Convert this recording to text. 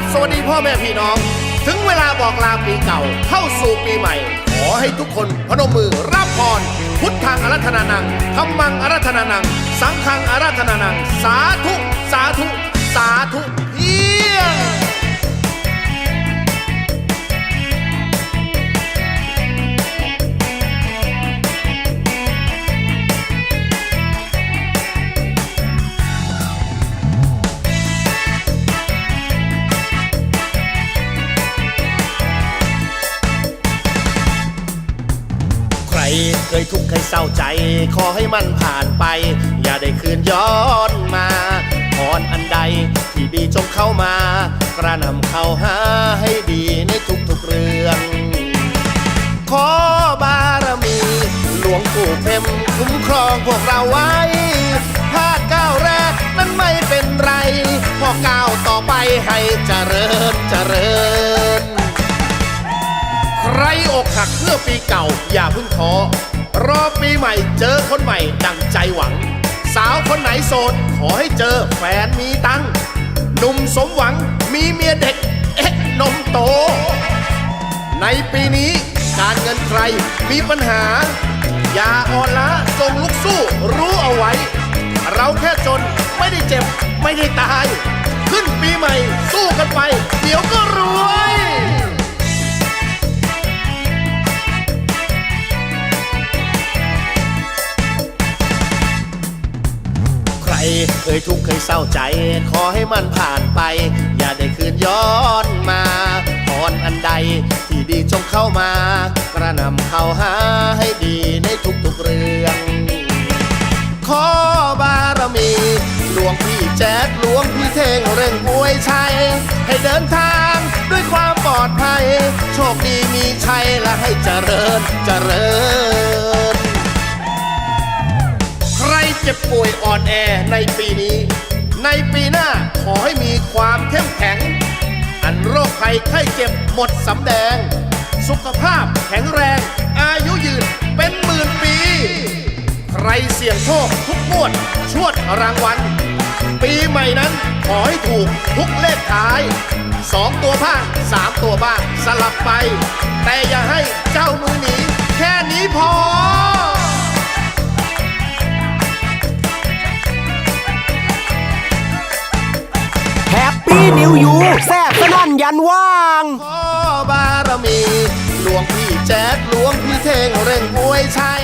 บสวัสดีพ่อแม่พี่น้อง ถึงเวลาบอกลาปีเก่าเข้าสู่ปีใหม่ ขอให้ทุกคนพนมมือรับพร พุทธังอารัธนานังธรรมังอารัธนานัง สังฆังอารัธนานัง สาธุ สาธุ สาธุ เคยทุกข์เคยเศร้าใจ ขอให้มันผ่านไป อย่าได้คืนย้อนมาพรอันใดที่ดีจงเข้ามากระนำเข้าหาให้ดีในทุกๆเรื่อง ขอบารมี หลวงปู่เพ็มคุ้มครองพวกเราไว้พลาดก้าวแรกนั้นไม่เป็นไร พอก้าวต่อไปให้เจริญเจริญ ใครอกหักเพื่อปีเก่าอย่าเพิ่งท้อรอปีใหม่เจอคนใหม่ดังใจหวัง สาวคนไหนโสด ขอให้เจอแฟนมีตังค์หนุ่มสมหวังมีเมียเด็ก เอ๊ะนมโต ในปีนี้การเงินใครมีปัญหา อย่าอ่อนล้าจงลุกสู้รู้เอาไว้ เราแค่จนไม่ได้เจ็บไม่ได้ตาย ขึ้นปีใหม่สู้กันไป เดี๋ยวก็รู้ เคยทุกข์เคยเศร้าใจ ขอให้มันผ่านไป อย่าได้คืนย้อนมาพรอันใดที่ดีจงเข้ามา กระนำเข้าหาให้ดีในทุกๆเรื่อง ขอบารมีหลวงพี่แจ๊ดหลวงพี่เท่งเร่งอวยชัย ให้เดินทางด้วยความปลอดภัย โชคดีมีชัยและให้เจริญเจริญ จ็บป่วยอ่อนแอในปีนี้ ในปีหน้าขอให้มีความเข้มแข็ง อันโรคภัยไข้เจ็บหมดสำแดง สุขภาพแข็งแรง อายุยืนเป็นหมื่นปี ใครเสี่ยงโชคทุกงวด ชวดรางวัล ปีใหม่นั้นขอให้ถูกทุกเลขท้ายสองตัวบ้างสามตัวบ้างสลับไป แต่อย่าให้เจ้ามือหนีแค่นี้พอ นิวยูแซ่บสนั่นยันว่าง ขอบารมี หลวงพี่แจ๊ดหลวงพี่เท่งเร่งอวยชัย